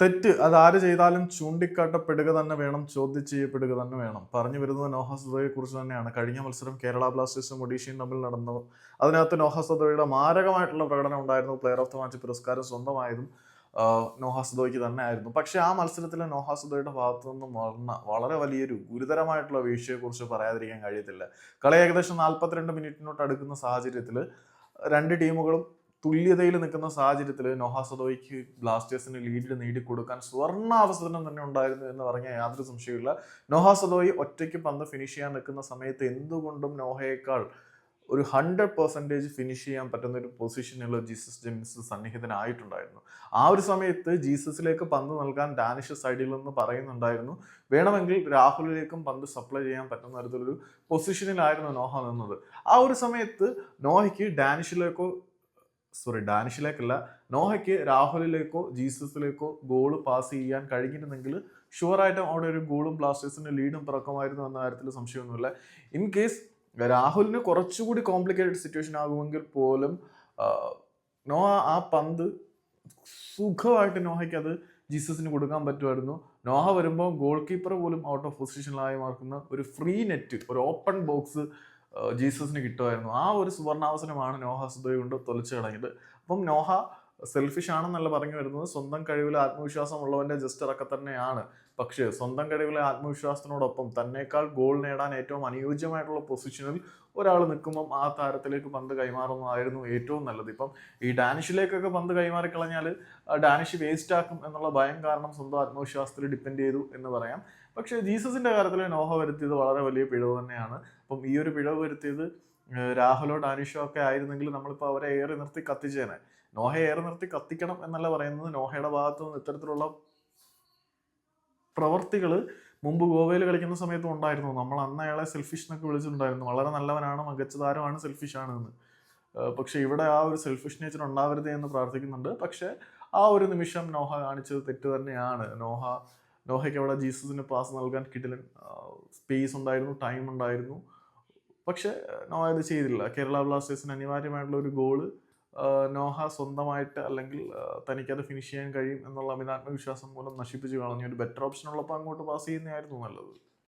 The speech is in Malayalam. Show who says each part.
Speaker 1: തെറ്റ് അത് ആര് ചെയ്താലും ചൂണ്ടിക്കാട്ടപ്പെടുക തന്നെ വേണം ചോദ്യം ചെയ്യപ്പെടുക തന്നെ വേണം. പറഞ്ഞു വരുന്നത് നോഹ സദോയെ കുറിച്ച് തന്നെയാണ്. കഴിഞ്ഞ മത്സരം കേരള ബ്ലാസ്റ്റേഴ്സും ഒഡീഷയും തമ്മിൽ നടന്നു. അതിനകത്ത് നോഹ സദോയുടെ മാരകമായിട്ടുള്ള പ്രകടനം ഉണ്ടായിരുന്നു. പ്ലെയർ ഓഫ് ദ മാച്ച് പുരസ്കാരം സ്വന്തമായതും നോഹ സദോയ്ക്ക് തന്നെ ആയിരുന്നു. പക്ഷെ ആ മത്സരത്തിലെ നോഹ സദോയുടെ ഭാഗത്തു നിന്നും വളർന്ന വളരെ വലിയൊരു ഗുരുതരമായിട്ടുള്ള വീഴ്ചയെക്കുറിച്ച് പറയാതിരിക്കാൻ കഴിയത്തില്ല. കളി ഏകദേശം നാൽപ്പത്തിരണ്ട് മിനിറ്റിനോട്ട് അടുക്കുന്ന സാഹചര്യത്തിൽ രണ്ട് ടീമുകളും തുല്യതയിൽ നിൽക്കുന്ന സാഹചര്യത്തിൽ നോഹ സദോയ്ക്ക് ബ്ലാസ്റ്റേഴ്സിന് ലീഡിൽ നേടിക്കൊടുക്കാൻ സുവർണ അവസരം തന്നെ ഉണ്ടായിരുന്നു എന്ന് പറഞ്ഞാൽ യാതൊരു സംശയമില്ല നോഹ സദോയി ഒറ്റയ്ക്ക് പന്ത് ഫിനിഷ് ചെയ്യാൻ നിൽക്കുന്ന സമയത്ത് എന്തുകൊണ്ടും നോഹയേക്കാൾ ഒരു ഹൺഡ്രഡ് പെർസെന്റേജ് ഫിനിഷ് ചെയ്യാൻ പറ്റുന്ന ഒരു പൊസിഷനിൽ ജീസസ് ജെയിംസ് സന്നിഹിതനായിട്ടുണ്ടായിരുന്നു. ആ ഒരു സമയത്ത് ജീസസിലേക്ക് പന്ത് നൽകാൻ ഡാനിഷ് സൈഡിൽ നിന്ന് പറയുന്നുണ്ടായിരുന്നു വേണമെങ്കിൽ രാഹുലിലേക്കും പന്ത് സപ്ലൈ ചെയ്യാൻ പറ്റുന്ന തരത്തിലൊരു പൊസിഷനിലായിരുന്നു നോഹ നിന്നത്. ആ ഒരു സമയത്ത് നോഹയ്ക്ക് ഡാനിഷിലേക്കോ സോറി ഡാനിഷിലേക്കല്ല നോഹയ്ക്ക് രാഹുലിലേക്കോ ജീസസിലേക്കോ ഗോൾ പാസ് ചെയ്യാൻ കഴിഞ്ഞിരുന്നെങ്കിൽ ഷുവറായിട്ടും അവിടെ ഒരു ഗോളും ബ്ലാസ്റ്റേഴ്സിന് ലീഡും പിറക്കമായിരുന്നു എന്ന കാര്യത്തിൽ സംശയമൊന്നുമില്ല. ഇൻ കേസ് രാഹുലിന് കുറച്ചുകൂടി കോംപ്ലിക്കേറ്റഡ് സിറ്റുവേഷൻ ആകുമെങ്കിൽ പോലും നോഹ ആ പന്ത് സുഖമായിട്ട് നോഹയ്ക്ക് അത് ജീസസിന് കൊടുക്കാൻ പറ്റുമായിരുന്നു. നോഹ വരുമ്പോൾ ഗോൾ കീപ്പർ പോലും ഔട്ട് ഓഫ് പൊസിഷനിലായി മാർക്കുന്ന ഒരു ഫ്രീ നെറ്റ് ഒരു ഓപ്പൺ ബോക്സ് ജീസസിന് കിട്ടുമായിരുന്നു. ആ ഒരു സുവർണാവസരമാണ് നോഹ സുബൈ കൊണ്ട് തൊലച്ചു കളഞ്ഞത്. അപ്പം നോഹ സെൽഫിഷ് ആണെന്നല്ല പറഞ്ഞു വരുന്നത്. സ്വന്തം കഴിവിൽ ജസ്റ്റ് ഇറക്കം തന്നെയാണ്. പക്ഷേ സ്വന്തം കഴിവിലെ ആത്മവിശ്വാസത്തിനോടൊപ്പം തന്നേക്കാൾ ഗോൾ നേടാൻ ഏറ്റവും അനുയോജ്യമായിട്ടുള്ള പൊസിഷനിൽ ഒരാൾ നിൽക്കുമ്പം ആ താരത്തിലേക്ക് പന്ത് കൈമാറുന്നതായിരുന്നു ഏറ്റവും നല്ലത്. ഇപ്പം ഈ ഡാനിഷിലേക്കൊക്കെ പന്ത് കൈമാറിക്കളഞ്ഞാൽ ഡാനിഷ് വേസ്റ്റ് ആക്കും എന്നുള്ള ഭയം കാരണം സ്വന്തം ആത്മവിശ്വാസത്തിൽ ഡിപ്പെൻഡ് ചെയ്തു എന്ന് പറയാം. പക്ഷേ ജീസസിന്റെ കാര്യത്തിൽ നോഹ വരുത്തിയത് വളരെ വലിയ പിഴവ് തന്നെയാണ്. അപ്പം ഈ ഒരു പിഴവ് വരുത്തിയത് രാഹുലോ ഡാനിഷോ ഒക്കെ ആയിരുന്നെങ്കിൽ നമ്മളിപ്പോൾ അവരെ ഏറി നിർത്തി കത്തിച്ചേനെ. നോഹയെ ഏറി നിർത്തി കത്തിക്കണം എന്നല്ല പറയുന്നത്. നോഹയുടെ ഭാഗത്തു നിന്ന് ഇത്തരത്തിലുള്ള പ്രവർത്തികൾ മുമ്പ് ഗോവയിൽ കളിക്കുന്ന സമയത്തും ഉണ്ടായിരുന്നു. നമ്മൾ അന്ന് അയാളെ സെൽഫിഷ് എന്നൊക്കെ വിളിച്ചിട്ടുണ്ടായിരുന്നു. വളരെ നല്ലവനാണ് മികച്ച താരമാണ് സെൽഫിഷ് ആണ് എന്ന് പക്ഷേ ഇവിടെ ആ ഒരു സെൽഫിഷ് നേച്ചർ ഉണ്ടാവരുത് എന്ന് പ്രാർത്ഥിക്കുന്നുണ്ട്. പക്ഷേ ആ ഒരു നിമിഷം നോഹ കാണിച്ചത് തെറ്റ് തന്നെയാണ്. നോഹ നോഹയ്ക്ക് അവിടെ ജീസസിന് പാസ് നൽകാൻ കിട്ടില്ല. സ്പേസ് ഉണ്ടായിരുന്നു ടൈം ഉണ്ടായിരുന്നു. പക്ഷേ നോഹ ഇത് ചെയ്തില്ല കേരള ബ്ലാസ്റ്റേഴ്സിന് അനിവാര്യമായിട്ടുള്ള ഒരു ഗോൾ നോഹ സ്വന്തമായിട്ട് അല്ലെങ്കിൽ തനിക്കത് ഫിനിഷ് ചെയ്യാൻ കഴിയും എന്നുള്ള അമിതാത്മവിശ്വാസം മൂലം നശിപ്പിച്ച് കളഞ്ഞു ഒരു ബെറ്റർ ഓപ്ഷൻ ഉള്ളപ്പോൾ അങ്ങോട്ട് പാസ് ചെയ്യുന്നതായിരുന്നു നല്ലത്.